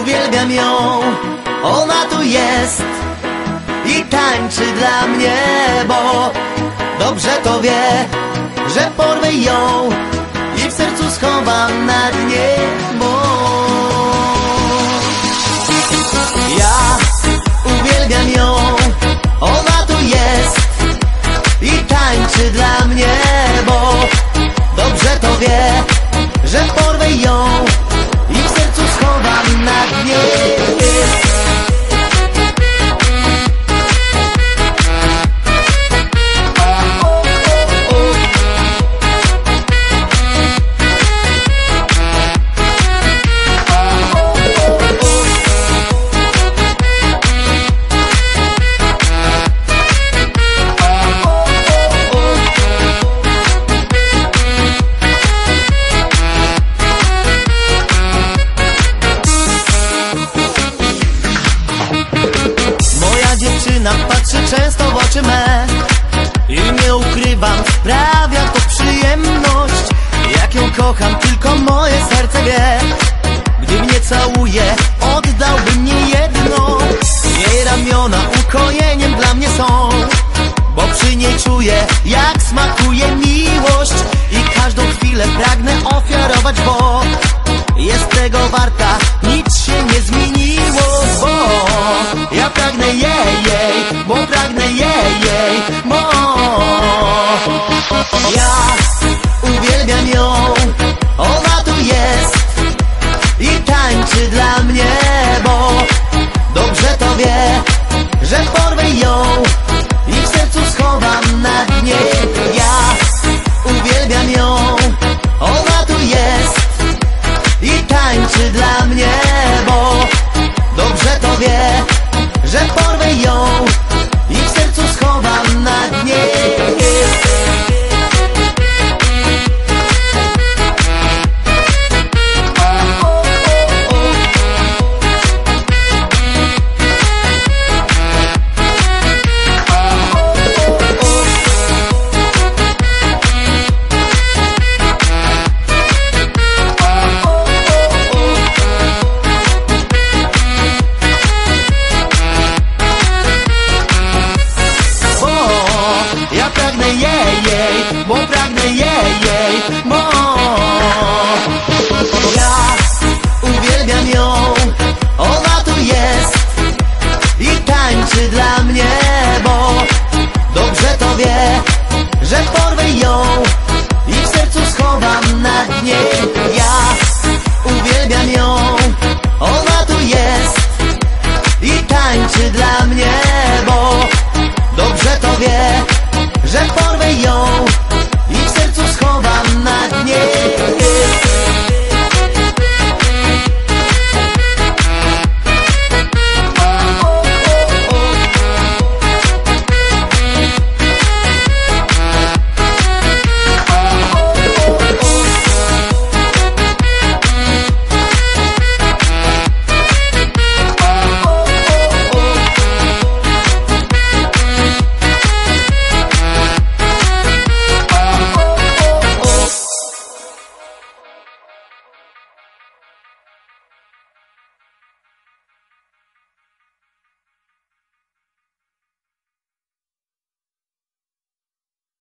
Uwielbiam ją, ona tu jest i tańczy dla mnie, bo dobrze to wie, że porwę ją i w sercu schowam na kocham, tylko moje serce wie. Gdy mnie całuje, oddałbym nie jedno. Jej ramiona ukojeniem dla mnie są Bo przy niej czuję, jak smakuje miłość. I każdą chwilę pragnę ofiarować, bo jest tego warta, nic się nie zmieniło, bo ja pragnę jej, jej, bo pragnę jej, jej, bo ja uwielbiam ją, ona tu jest i tańczy dla mnie, bo Bom pra ganhar